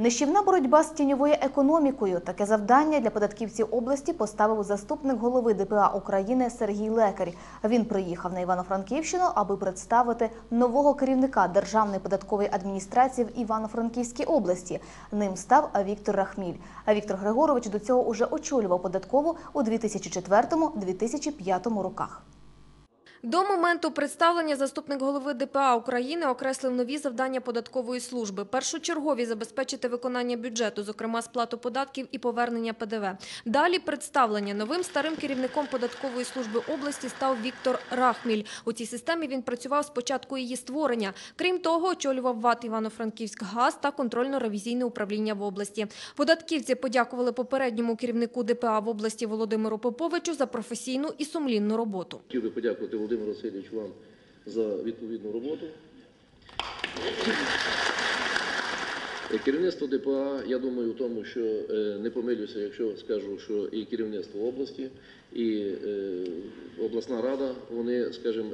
Нищівна боротьба з тіньовою економікою. Таке завдання для податківців області поставив заступник голови ДПА України Сергій Лекар. Він приїхав на Івано-Франківщину, аби представити нового керівника Державної податкової адміністрації в Івано-Франківській області. Ним став Віктор Рахміль. А Віктор Григорович до цього уже очолював податкову у 2004-2005 роках. До моменту представлення заступник голови ДПА України окреслив нові завдання податкової служби. Першочергові забезпечити виконання бюджету, зокрема сплату податків і повернення ПДВ. Далі представлення новим старим керівником податкової служби області став Віктор Рахміль. У цій системі він працював з початку її створення. Крім того, очолював ВАТ Івано-Франківськ ГАЗ та контрольно-ревізійне управління в області. Податківці подякували попередньому керівнику ДПА в області Володимиру Поповичу за професійну і сумлінну роботу. Хотів би подякувати Володимиру Васильовичу вам за відповідну роботу. Е, Керівництво ДПА, я думаю, в тому, що е, не помилюся, якщо скажу, що і керівництво області, і е, обласна рада, вони, скажімо,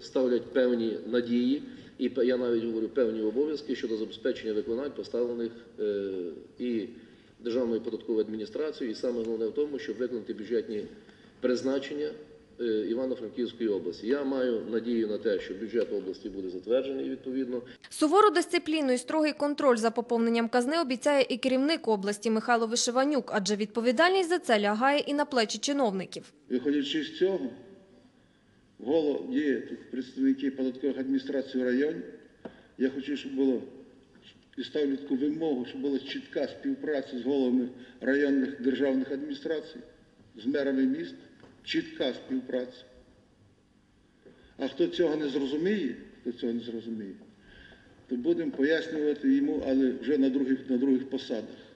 ставлять певні надії, і я навіть говорю певні обов'язки щодо забезпечення виконань поставлених і Державною податковою адміністрацією, і саме головне в тому, щоб виконати бюджетні призначення Івано-Франківської області. Я маю надію на те, що бюджет області буде затверджений відповідно. Сувору дисципліну і строгий контроль за поповненням казни обіцяє і керівник області Михайло Вишиванюк, адже відповідальність за це лягає і на плечі чиновників. Виходячи з цього, є тут представники податкових адміністрацій в районі. Я хочу, щоб було і ставлю таку вимогу, щоб була чітка співпраця з головами районних державних адміністрацій, з мерами міст, чітка співпраця. А хто цього не зрозуміє, хто цього не зрозуміє, то будемо пояснювати йому, але вже на других, на других посадах.